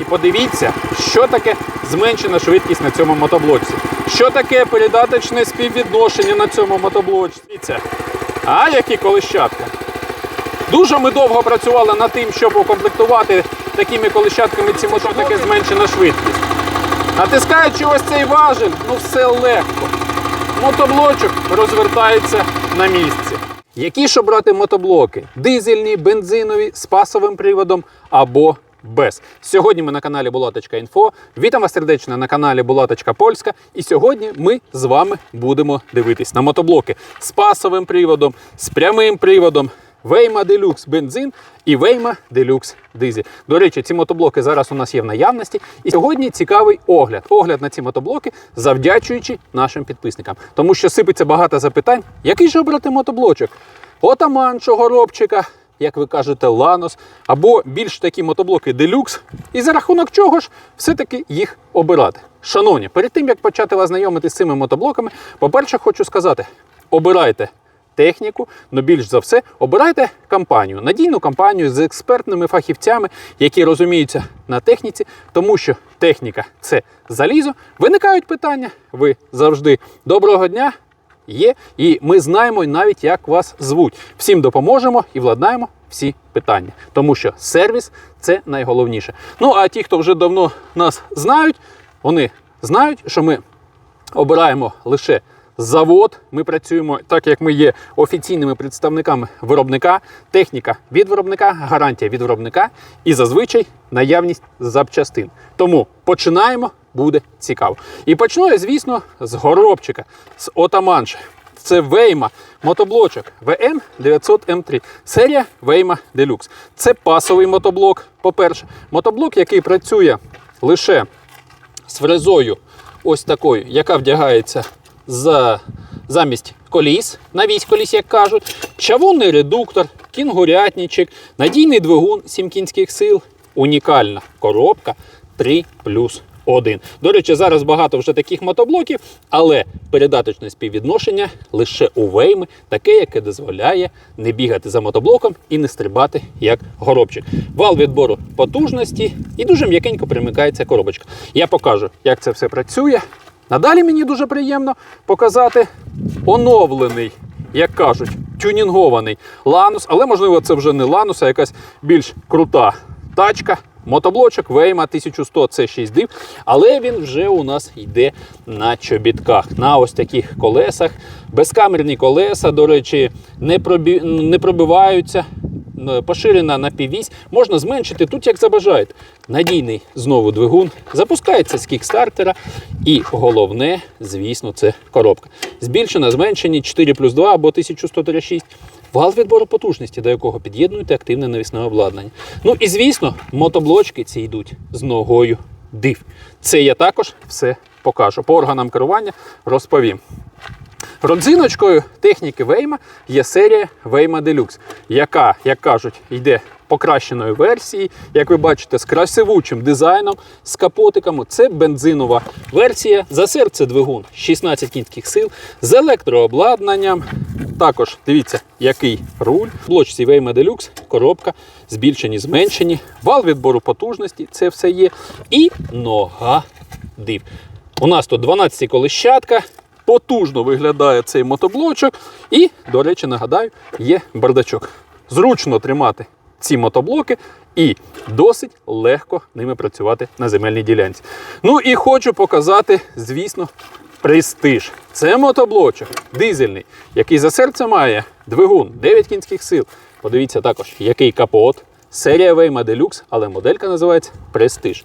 і подивіться, що таке зменшена швидкість на цьому мотоблоці. Що таке передаточне співвідношення на цьому мотоблоці. А які колищатка. Дуже ми довго працювали над тим, щоб укомплектувати такими колищатками ці мотор, таке зменшена швидкість. Натискаючи ось цей важель, ну все легко. Мотоблочок розвертається на місці. Які ж обрати мотоблоки? Дизельні, бензинові, з пасовим приводом або без. Сьогодні ми на каналі Булаточка.Інфо. Вітам вас сердечно на каналі Булаточка. І сьогодні ми з вами будемо дивитись на мотоблоки з пасовим приводом, з прямим приводом. Вейма Deluxe бензин і Вейма Deluxe дизель. До речі, ці мотоблоки зараз у нас є в наявності. І сьогодні цікавий огляд. Огляд на ці мотоблоки, завдячуючи нашим підписникам. Тому що сипеться багато запитань, який же обрати мотоблочок? Отаман, горобчика, як ви кажете, Ланос, або більш такі мотоблоки Deluxe. І за рахунок чого ж все-таки їх обирати. Шановні, перед тим як почати вас знайомити з цими мотоблоками, по-перше, хочу сказати: обирайте техніку, але більш за все обирайте компанію, надійну компанію з експертними фахівцями, які розуміються на техніці, тому що техніка це залізо. Виникають питання. Ви завжди доброго дня. Є, і ми знаємо навіть, як вас звуть. Всім допоможемо і владнаємо всі питання, тому що сервіс це найголовніше. Ну а ті, хто вже давно нас знають, вони знають, що ми обираємо лише завод. Ми працюємо так, як ми є офіційними представниками виробника, техніка від виробника, гарантія від виробника і зазвичай наявність запчастин. Тому починаємо, буде цікаво. І почну я, звісно, з горобчика, з отаманша. Це Вейма мотоблочок VM 900 M3. Серія Вейма Deluxe. Це пасовий мотоблок. По-перше, мотоблок, який працює лише з фрезою, ось такою, яка вдягається за, замість коліс, на вісь коліс, як кажуть, чавунний редуктор, кінгурятничок, надійний двигун 7 кінських сил, унікальна коробка 3 плюс 1. До речі, зараз багато вже таких мотоблоків, але передаточне співвідношення лише у вейми, таке, яке дозволяє не бігати за мотоблоком і не стрибати як горобчик. Вал відбору потужності і дуже м'якенько примикається коробочка. Я покажу, як це все працює. Надалі мені дуже приємно показати оновлений, як кажуть, тюнінгований ланус, але можливо це вже не ланус, а якась більш крута тачка. Мотоблочок Вейма 1100 це 6 див, але він вже у нас йде на чобітках, на ось таких колесах. Безкамерні колеса, до речі, не, пробі... не пробиваються. Поширена на піввісь, можна зменшити тут, як забажаєте. Надійний знову двигун, запускається з кікстартера. І головне, звісно, це коробка. Збільшена, зменшені 4 плюс 2 або 1136. Вал відбору потужності, до якого під'єднуєте активне навісне обладнання. Ну і звісно, мотоблочки ці йдуть з ногою див. Це я також все покажу. По органам керування розповім. Родзиночкою техніки Вейма є серія Вейма Deluxe, яка, як кажуть, йде покращеної версії. Як ви бачите, з красивучим дизайном, з капотиками. Це бензинова версія. За серце двигун 16 кінських сил з електрообладнанням. Також дивіться, який руль. В блочці Вейма Deluxe, коробка, збільшені, зменшені, вал відбору потужності, це все є. І нога див. У нас тут 12 колищатка. Потужно виглядає цей мотоблочок. І, до речі, нагадаю, є бардачок. Зручно тримати ці мотоблоки і досить легко ними працювати на земельній ділянці. Ну і хочу показати, звісно, престиж. Це мотоблочок дизельний, який за серце має двигун 9 кінських сил. Подивіться також, який капот. Серія Вейма Deluxe, але моделька називається Prestige.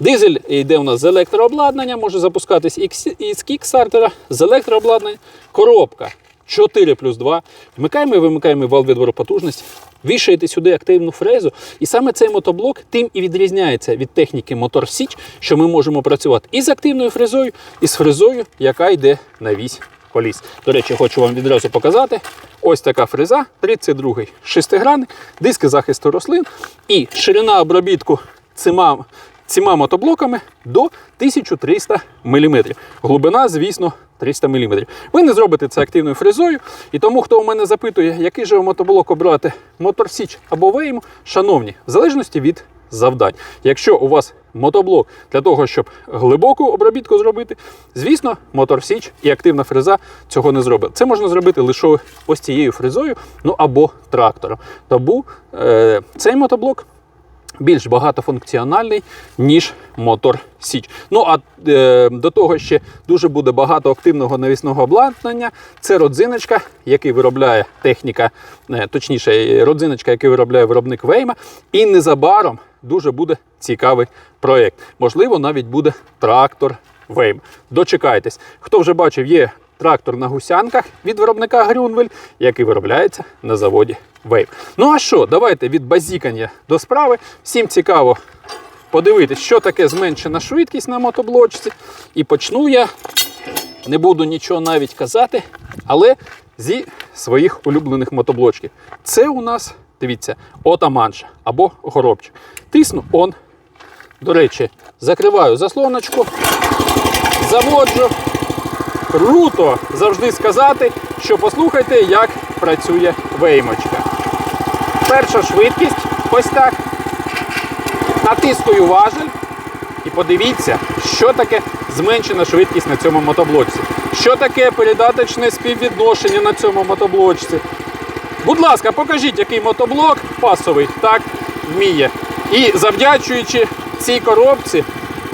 Дизель йде у нас з електрообладнання, може запускатись із кікстартера, з електрообладнання. Коробка 4 плюс 2. Вмикаємо і вимикаємо вал відбору потужності. Вішаєте сюди активну фрезу. І саме цей мотоблок тим і відрізняється від техніки Мотор Січ, що ми можемо працювати і з активною фрезою, і з фрезою, яка йде на вісь коліс. До речі, хочу вам відразу показати. Ось така фреза, 32-й шестигранник, диски захисту рослин і ширина обробітку цима, цими мотоблоками до 1300 мм. Глибина, звісно, 300 мм. Ви не зробите це активною фрезою. І тому, хто у мене запитує, який же мотоблок обрати Мотор Січ або Вейму, шановні, в залежності від завдань. Якщо у вас мотоблок для того, щоб глибоку обробітку зробити, звісно, мотор Січ і активна фреза цього не зробить. Це можна зробити лише ось цією фрезою, ну або трактором. Тому е, цей мотоблок більш багатофункціональний, ніж мотор Січ. Ну а е, до того ще дуже буде багато активного навісного обладнання. Це родзиночка, який виробляє техніка, е, точніше, родзиночка, який виробляє виробник Вейма. І незабаром дуже буде цікавий проєкт. Можливо, навіть буде трактор Вейм. Дочекайтесь. Хто вже бачив, є трактор на гусянках від виробника Грюнвель, який виробляється на заводі Вейм. Ну а що, давайте від базікання до справи. Всім цікаво подивитись, що таке зменшена швидкість на мотоблочці. І почну я, не буду нічого навіть казати, але зі своїх улюблених мотоблочків. Це у нас, дивіться, отаманша або горобчик. Тисну он. До речі, закриваю заслоночку, заводжу. Круто завжди сказати, що послухайте, як працює веймочка. Перша швидкість ось так. Натискую важель і подивіться, що таке зменшена швидкість на цьому мотоблочці. Що таке передаточне співвідношення на цьому мотоблочці. Будь ласка, покажіть, який мотоблок пасовий так вміє. І завдячуючи цій коробці,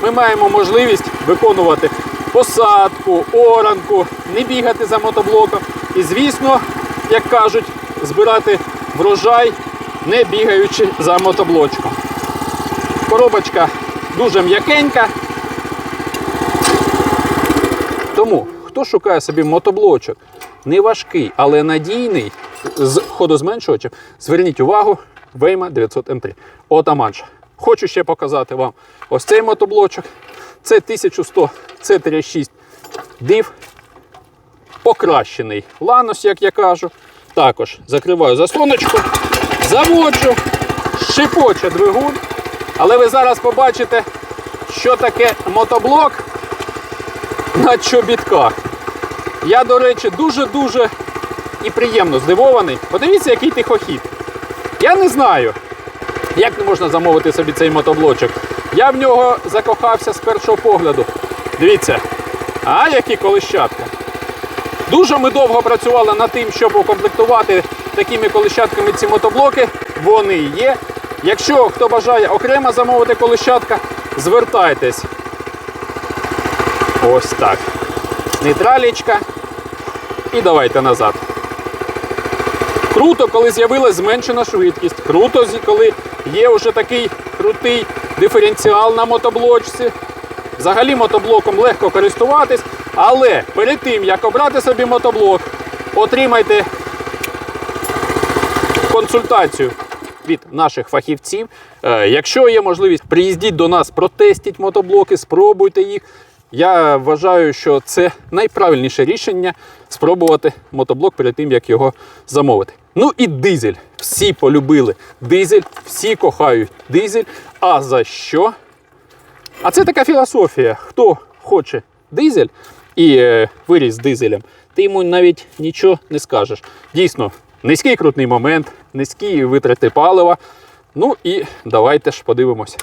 ми маємо можливість виконувати посадку, оранку, не бігати за мотоблоком. І, звісно, як кажуть, збирати врожай, не бігаючи за мотоблочком. Коробочка дуже м'якенька. Тому, хто шукає собі мотоблочок, не важкий, але надійний з ходозменшувачем, зверніть увагу, Вейма 900 М3. Отаманша. Хочу ще показати вам ось цей мотоблочок. Це 1100 C36 див. Покращений ланос, як я кажу. Також закриваю заслоночку, заводжу, шипоче двигун. Але ви зараз побачите, що таке мотоблок на чобітках. Я, до речі, дуже-дуже і приємно здивований. Подивіться, який тихохід. Я не знаю, як не можна замовити собі цей мотоблочок. Я в нього закохався з першого погляду. Дивіться, а які колищатка. Дуже ми довго працювали над тим, щоб укомплектувати такими колищатками ці мотоблоки. Вони є. Якщо хто бажає окремо замовити колищатка, звертайтесь. Ось так. Нейтралічка. І давайте назад. Круто, коли з'явилась зменшена швидкість. Круто, коли є вже такий крутий диференціал на мотоблочці. Взагалі мотоблоком легко користуватись, але перед тим, як обрати собі мотоблок, отримайте консультацію від наших фахівців. Е, Якщо є можливість, приїздіть до нас, протестіть мотоблоки, спробуйте їх. Я вважаю, що це найправильніше рішення спробувати мотоблок перед тим, як його замовити. Ну і дизель. Всі полюбили дизель, всі кохають дизель. А за що? А це така філософія. Хто хоче дизель і е, виріс з дизелем, ти йому навіть нічого не скажеш. Дійсно, низький крутний момент, низькі витрати палива. Ну і давайте ж подивимось.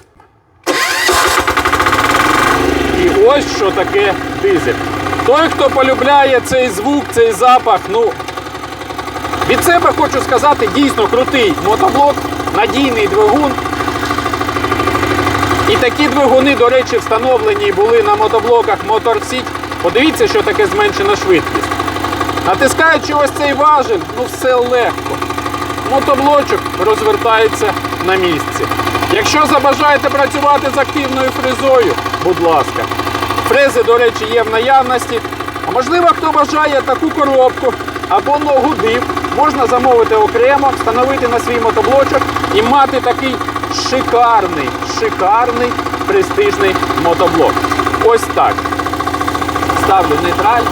І ось що таке дизель. Той, хто полюбляє цей звук, цей запах, ну від себе хочу сказати, дійсно крутий мотоблок, надійний двигун. І такі двигуни, до речі, встановлені були на мотоблоках Motor Подивіться, що таке зменшена швидкість. Натискаючи ось цей важель, ну все легко. Мотоблочок розвертається на місці. Якщо забажаєте працювати з активною фрезою, будь ласка. Фрези, до речі, є в наявності. А можливо, хто бажає таку коробку або ногу див, можна замовити окремо, встановити на свій мотоблочок і мати такий шикарний, шикарний престижний мотоблок. Ось так. Ставлю нейтраль.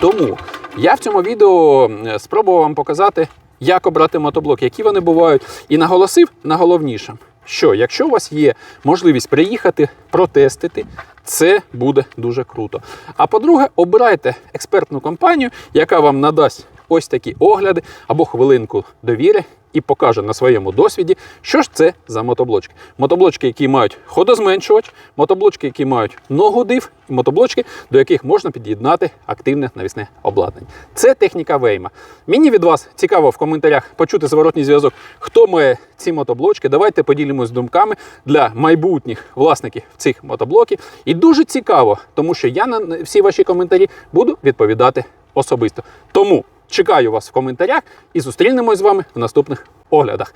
Тому я в цьому відео спробував вам показати, як обрати мотоблок, які вони бувають, і наголосив на головнішому, що якщо у вас є можливість приїхати, протестити, це буде дуже круто. А по-друге, обирайте експертну компанію, яка вам надасть ось такі огляди або хвилинку довіри і покаже на своєму досвіді, що ж це за мотоблочки. Мотоблочки, які мають ходозменшувач, мотоблочки, які мають ногу див, і мотоблочки, до яких можна під'єднати активне навісне обладнання. Це техніка Вейма. Мені від вас цікаво в коментарях почути зворотній зв'язок, хто має ці мотоблочки. Давайте поділимось думками для майбутніх власників цих мотоблоків. І дуже цікаво, тому що я на всі ваші коментарі буду відповідати особисто. Тому чекаю вас в коментарях і зустрінемось з вами в наступних оглядах.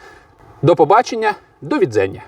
До побачення, до відзення.